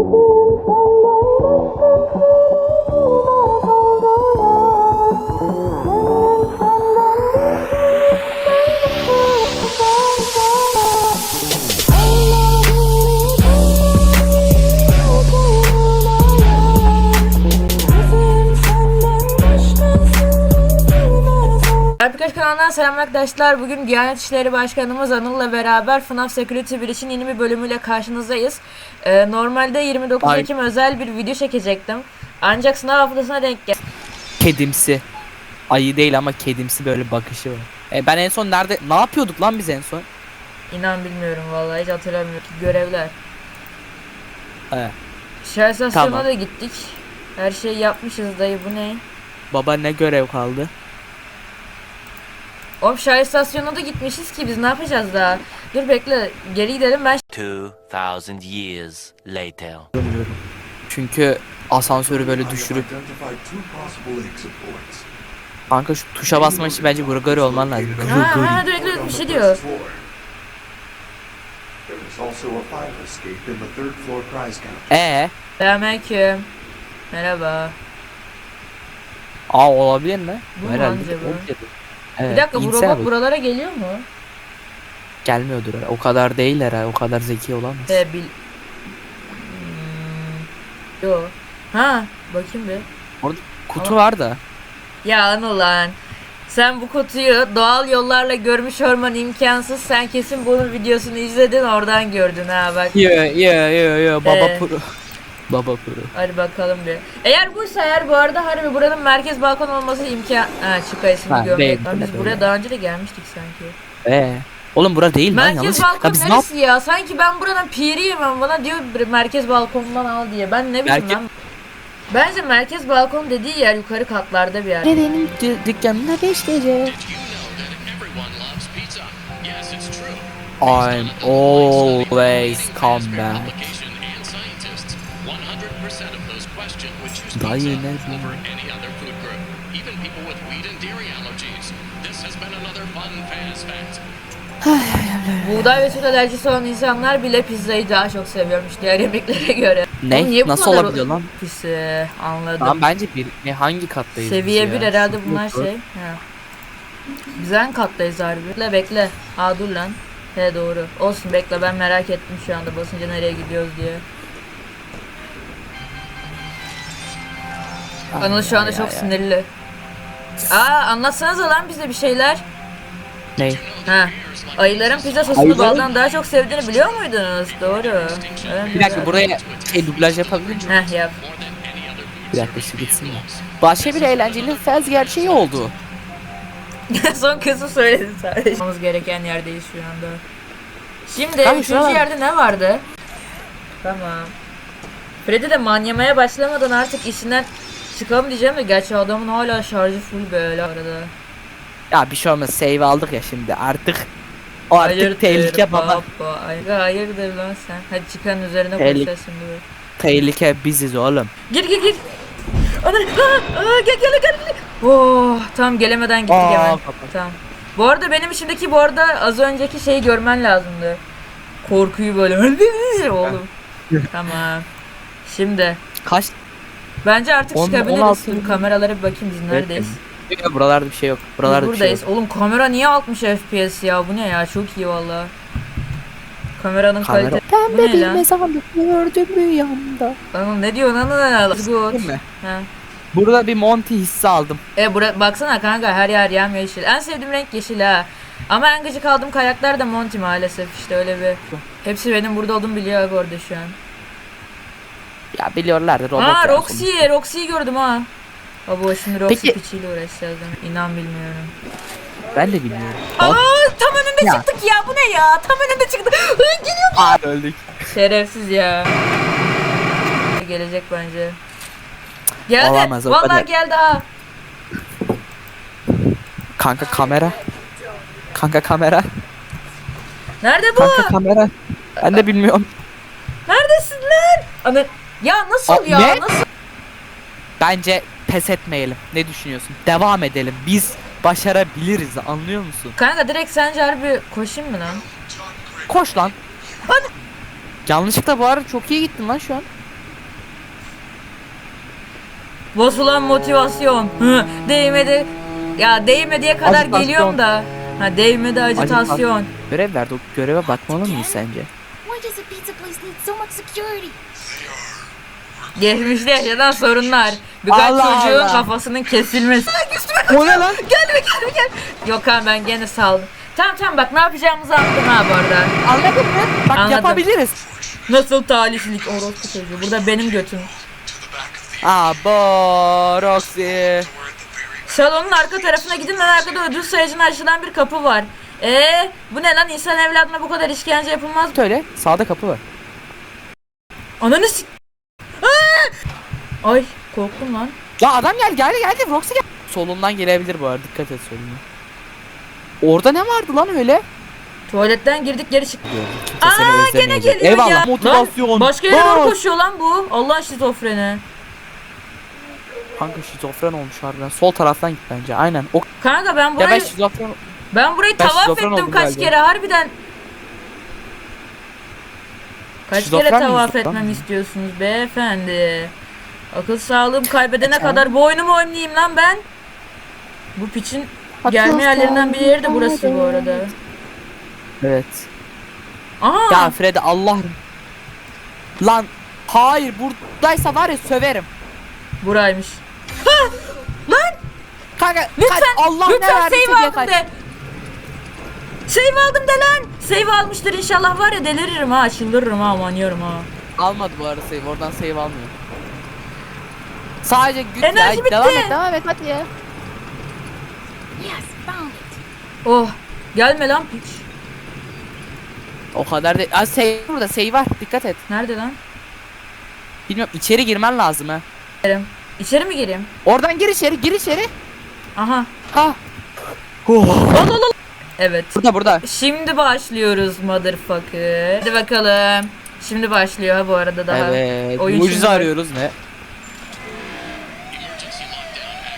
Ooh. Kanalından selam arkadaşlar. Bugün Diyanet İşleri Başkanımız Anıl'la beraber FNAF Security 1 için yeni bir bölümüyle karşınızdayız. Ee, normalde 29 Ay. Ekim özel bir video çekecektim. Ancak sınav haftasına denk geldi. kedimsi. Ayı değil ama kedimsi böyle bakışı var. E, ben en son nerede ne yapıyorduk lan biz en son? İnan bilmiyorum vallahi hiç hatırlamıyorum. Görevler. He. Şarj Tamam. da gittik. Her şeyi yapmışız dayı bu ne? Baba ne görev kaldı? Oğlum şarj istasyonuna da gitmişiz ki biz ne yapacağız daha? Dur bekle geri gidelim ben 2,000 years later. Çünkü asansörü böyle düşürüp kanka şu tuşa basmak için bence Grigori olman lazım. Ha, ha, dur bekle bir şey diyor. Floor. There is also a fire escape in the third floor prize counter. E Selamünaleyküm. Merhaba. Aa olabilir mi? Bu mu Herhalde. Olabilir. Evet, Bir dakika bu robot bak. buralara geliyor mu? Gelmiyordur. O kadar değil herhalde. O kadar zeki olamaz. He bil... Hmm. Yo. Ha bakayım bir. Kutu var da. Ya Anıl lan. Sen bu kutuyu doğal yollarla görmüş olman imkansız. Sen kesin bunun videosunu izledin oradan gördün ha bak. Yo yo yo yo baba Ee. puru. Baba puru. Hadi bakalım bir. Eğer buysa eğer bu arada harbi buranın merkez balkon olması imkan... Ha çıkayısını Ha, görmek. değil, Lan biz buraya daha önce de gelmiştik sanki. E. Oğlum bura değil lan yanlış. Merkez Ya balkon biz ne neresi ya? Sanki ben buranın piriyim ama bana diyor bir merkez balkondan al diye. Ben ne bileyim Merke- lan. Bence merkez balkon dediği yer yukarı katlarda bir yer. Dedenin dü- dükkanına beş gece. I'm always come back. Dayı ne bu? Buğday ve süt alerjisi olan insanlar bile pizzayı daha çok seviyormuş diğer yemeklere göre. Ne? Oğlum niye bu Nasıl kadar olabiliyor lan? Pis anladım. Tamam bence bir ne hangi kattayız? Seviye biz 1 ya? herhalde bunlar şey. Ha. Biz hangi kattayız harbi? Bekle bekle. Aa dur lan. He doğru. Olsun bekle ben merak ettim şu anda basınca nereye gidiyoruz diye. Anıl şu anda Ay, çok sinirli. Aa anlatsanıza lan bize bir şeyler. Ne? Ha. Ayıların pizza sosunu Ayıların- baldan daha çok sevdiğini biliyor muydunuz? Doğru. Evet, Bir dakika buraya şey dublaj yapabilir miyim? Heh yap. Bir dakika şu gitsin ya. Başka bir eğlenceli fez gerçeği oldu. Son kısmı söyledim sadece. Olmamız gereken yerdeyiz şu anda. Şimdi Kanka üçüncü şuna bak. yerde ne vardı? Tamam. Freddy de manyamaya başlamadan artık işinden çıkalım diyeceğim de gerçi adamın hala şarjı full böyle arada. Ya bir şey olmaz save aldık ya şimdi artık. O artık tehlike baba. baba. Ay, hayırdır lan sen. Hadi çıkanın üzerine Tehlike. koşacağız şimdi. böyle. Tehlike biziz oğlum. Gir gir gir. Ana, aa, aa, gel gel gel. gel. Oh, tam gelemeden gittik Aa, hemen. kapat. Tamam. Bu arada benim içimdeki bu arada az önceki şeyi görmen lazımdı. Korkuyu böyle oğlum. tamam. Şimdi Kaç? Bence artık On- çıkabiliriz. 16 Dur kameralara bir bakayım biz neredeyiz. Yok, Buralarda bir şey yok. Biz Buralarda bir şey buradayız. yok. Oğlum kamera niye 60 FPS ya? Bu ne ya? Çok iyi valla. Kameranın Kamera- kalite. Bu ne lan? mezarlık gördüm rüyamda. Lan ne diyorsun lan? Let's go. Değil mi? Ha. Burada bir Monty hissi aldım. E bura, baksana kanka her yer yemyeşil. En sevdiğim renk yeşil ha. Ama en gıcık aldığım karakter de Monty maalesef işte öyle bir. Hepsi benim burada olduğumu biliyor bu arada şu an. Ya biliyorlardır robot. Ya Roxy, Roxy'yi gördüm ha. Baba şimdi Roxy Peki- piçiyle uğraşacağız? İnan bilmiyorum. Ben de bilmiyorum. Aa tam önünde Ya. çıktık ya bu ne ya? Tam önünde çıktık. Ay, Geliyor. Aa öldük. Şerefsiz ya. Gelecek bence. Geldi. Olamaz, o Vallahi kadar. geldi ha. Kanka kamera. Kanka kamera. Nerede bu? Kanka kamera. Ben de bilmiyorum. Neredesin lan? Ana ya nasıl Aa, ya? ne? Nasıl? Bence pes etmeyelim. Ne düşünüyorsun? Devam edelim. Biz başarabiliriz anlıyor musun? Kanka direkt sence harbi koşayım mı lan? Koş lan. Yanlışlıkla bu arada çok iyi gittin lan şu an. Bozulan motivasyon. Hı, değmedi. Ya değmediye kadar Ajitasyon. geliyorum da. Ha değmedi acitasyon. Görev verdi. O göreve bakmalı mıyız sence? Why does a pizza place need so much security? Geçmişte yaşanan sorunlar. Birkaç Allah çocuğun Allah. kafasının kesilmesi. Ay, üstüme O ne lan? Gelme gelme gel. Yok ha ben gene saldım. Tamam tamam bak ne yapacağımızı anladım ha bu arada. Anladın mı? Bak Anladım. yapabiliriz. Nasıl talihsizlik orospu çocuğu. Burada benim götüm. Aa bo Roxy. Salonun arka tarafına gidin lan arkada ödül sayacına açılan bir kapı var. Ee, bu ne lan insan evladına bu kadar işkence yapılmaz. Söyle sağda kapı var. Ananı s-! Ay korktum lan. Ya adam gel geldi geldi Roxy gel. Solundan gelebilir bu arada dikkat et soluna. Orada ne vardı lan öyle? Tuvaletten girdik geri çıktık. Aa gene geliyor Eyvallah ya. motivasyon. Lan, başka yere doğru koşuyor lan bu. Allah şizofreni. Kanka şizofren olmuş harbiden. Sol taraftan git bence. Aynen. O Kanka ben ya ben burayı şizofren ben burayı Ben tavaf ettim kaç galiba. kere harbiden. Kaç Şizofren kere tavaf lan? etmemi istiyorsunuz beyefendi? Akıl sağlığım kaybedene kadar boynumu oynayayım lan ben. Bu piçin gelme yerlerinden bir yeri de burası bu arada. Evet. Aa, Ya Freddy Allah'ım. Lan hayır buradaysa var ya söverim. buraymış. Kanka Lütfen, kaç, Allah ne lütfen verdiyse save aldım kaç. de. Save aldım de lan. Save almıştır inşallah var ya deliririm ha çıldırırım ha manıyorum ha. Almadı bu arada save oradan save almıyor. Sadece güç Enerji ya. bitti. Devam et devam et hadi ya. Yes, found it. Oh gelme lan piç. O kadar değil. Aa, save burada save var dikkat et. Nerede lan? Bilmiyorum içeri girmen lazım ha. Gireyim. İçeri mi gireyim? Oradan gir içeri gir içeri. Aha. Ha. Evet. Burada burada. Şimdi başlıyoruz motherfucker. Hadi bakalım. Şimdi başlıyor ha bu arada daha. Evet. Oyun Mucize şimdi- arıyoruz ne?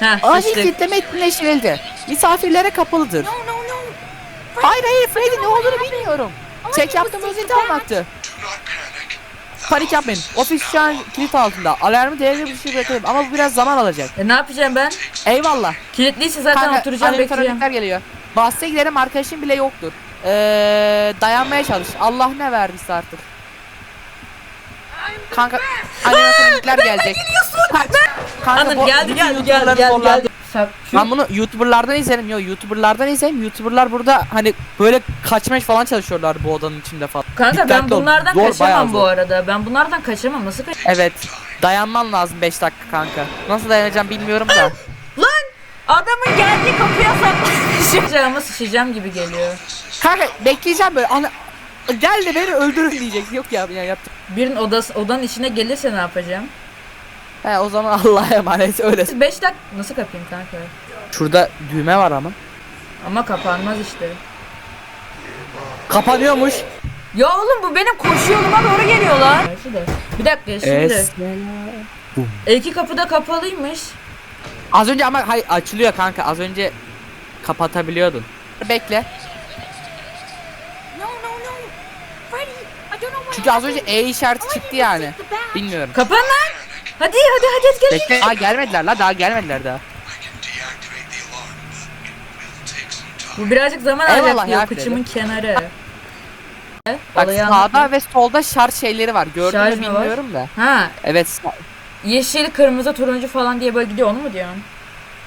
Heh, Acil sıçtık. kitleme etkileştirildi. Misafirlere kapalıdır. No, no, no. Hayır hayır Freddy ne olduğunu bilmiyorum. Çek yaptığım özeti anlattı. Panik yapmayın. Ofis şu an kilit altında. Alarmı devre dışı bırakalım ama bu biraz zaman alacak. E ne yapacağım ben? Eyvallah. Kilitliyse zaten Kanka oturacağım bekleyeceğim. animatörlükler geliyor. Bahse gidelim arkadaşım bile yoktur. Ee, dayanmaya çalış. Allah ne verdiyse artık. Kanka animatörlükler gelecek. Kaç. Kanka bu geldi bütün geldi geldi YouTuber'ları geldi geldi. Şu- Ben bunu YouTuber'lardan izlerim. Yo YouTuber'lardan izlerim. YouTuber'lar burada hani böyle kaçmaya falan çalışıyorlar bu odanın içinde falan. Kanka ben Dikkatli ol. bunlardan Zor, bayağı kaçamam bu zor. arada. Ben bunlardan kaçamam. Nasıl kaç? Evet. Dayanman lazım 5 dakika kanka. Nasıl dayanacağım bilmiyorum da. Lan! Adamın geldiği kapıya saklanacağım. Ama sıçacağım gibi geliyor. Kanka bekleyeceğim böyle. Ana... Gel de beni öldürün diyecek. Yok ya ya yaptım. Birinin odası, odanın içine gelirse ne yapacağım? He o zaman Allah'a emanet öyle. 5 dakika nasıl kapayım kanka? Şurada düğme var ama. Ama kapanmaz işte. Kapanıyormuş. Ya oğlum bu benim koşu yoluma doğru geliyor lan. Bir dakika şimdi. Es. İki kapı da kapalıymış. Az önce ama hay açılıyor kanka. Az önce kapatabiliyordun. Bekle. No, no, no. Freddy, I don't know what Çünkü az önce. E işareti çıktı yani. Bilmiyorum. Kapan lan. Hadi hadi hadi hadi gel. Bekle. Aa gelmediler la daha gelmediler daha. Bu birazcık zaman Eyvallah alacak diyor ya kıçımın kenarı. Bak Olayı sağda anlatayım. ve solda şarj şeyleri var. Şarj mü mı var? bilmiyorum da. Ha Evet. sa- yeşil, kırmızı, turuncu falan diye böyle gidiyor onu mu diyorsun?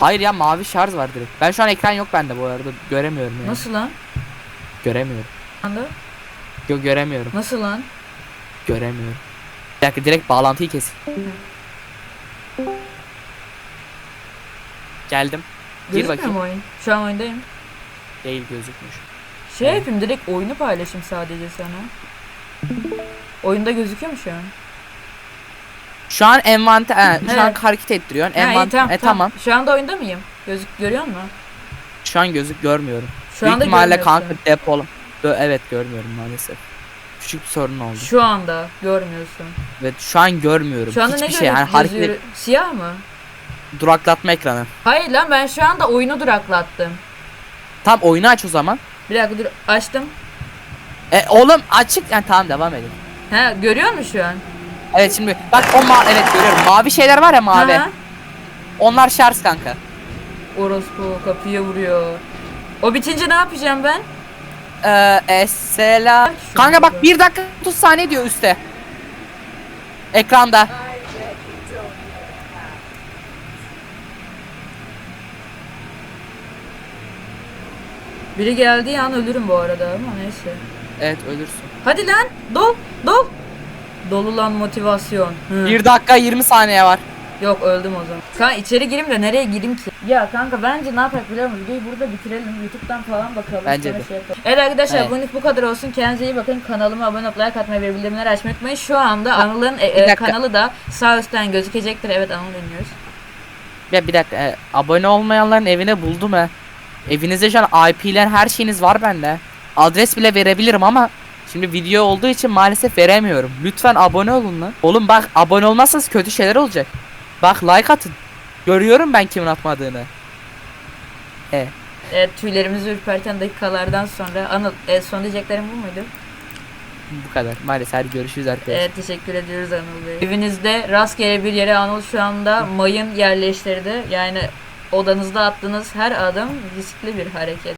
Hayır ya mavi şarj var direkt. Ben şu an ekran yok bende bu arada. Göremiyorum yani. Nasıl lan? Göremiyorum. Anda? Yok göremiyorum. Nasıl lan? Göremiyorum. Bir dakika direkt bağlantıyı kes. Geldim. Gir Gözükmüyor bakayım. mu oyun? Şu an oyundayım. Değil gözükmüş. Şey yapayım direkt oyunu paylaşayım sadece sana. Oyunda gözüküyor mu şu an? Şu an envanter, he, şu Evet. an hareket ettiriyorsun. Ha, iyi, Envanter, e tamam. Şu anda oyunda mıyım? Gözük görüyor musun? Şu an gözük görmüyorum. Şu Büyük anda ihtimalle görmüyorsun. kanka depolum. Evet görmüyorum maalesef. Küçük bir sorun oldu. Şu anda görmüyorsun. Evet şu an görmüyorum. Şu anda Hiçbir ne şey yani görüyorsun? hareket Siyah mı? duraklatma ekranı. Hayır lan ben şu anda oyunu duraklattım. Tam oyunu aç o zaman. Bir dakika dur açtım. E oğlum açık yani tamam devam edelim. He görüyor musun şu an? Evet şimdi bak o ma evet görüyorum. Mavi şeyler var ya mavi. Aha. Onlar şarj kanka. Orospu kapıya vuruyor. O bitince ne yapacağım ben? Ee, esselam. Kanka bak 1 dakika 30 saniye diyor üstte. Ekranda. Biri geldiği an ölürüm bu arada ama neyse. Evet ölürsün. Hadi lan dol dol. Dolu lan motivasyon. Hı. 1 dakika 20 saniye var. Yok öldüm o zaman. Kanka içeri gireyim de nereye gireyim ki? Ya kanka bence ne yapak biliyor musun? Videoyu burada bitirelim. Youtube'dan falan bakalım. Bence de. şey yapalım. evet arkadaşlar Evet. bugünlük bu kadar olsun. Kendinize iyi bakın. Kanalıma abone olup like atmayı ve bildirimleri açmayı unutmayın. Şu anda Anıl'ın e, e, kanalı da sağ üstten gözükecektir. Evet Anıl dinliyoruz. Ya bir dakika e, abone olmayanların evine buldum he. Evinizde şu an IP'ler her şeyiniz var bende. Adres bile verebilirim ama şimdi video olduğu için maalesef veremiyorum. Lütfen abone olun lan. Oğlum bak abone olmazsanız kötü şeyler olacak. Bak like atın. Görüyorum ben kimin atmadığını. E Evet tüylerimizi ürperten dakikalardan sonra Anıl e, son diyeceklerim bu muydu? bu kadar. Maalesef hadi görüşürüz arkadaşlar. Evet teşekkür ediyoruz Anıl Bey. Evinizde rastgele bir yere Anıl şu anda mayın yerleştirdi. Yani odanızda attığınız her adım riskli bir hareket.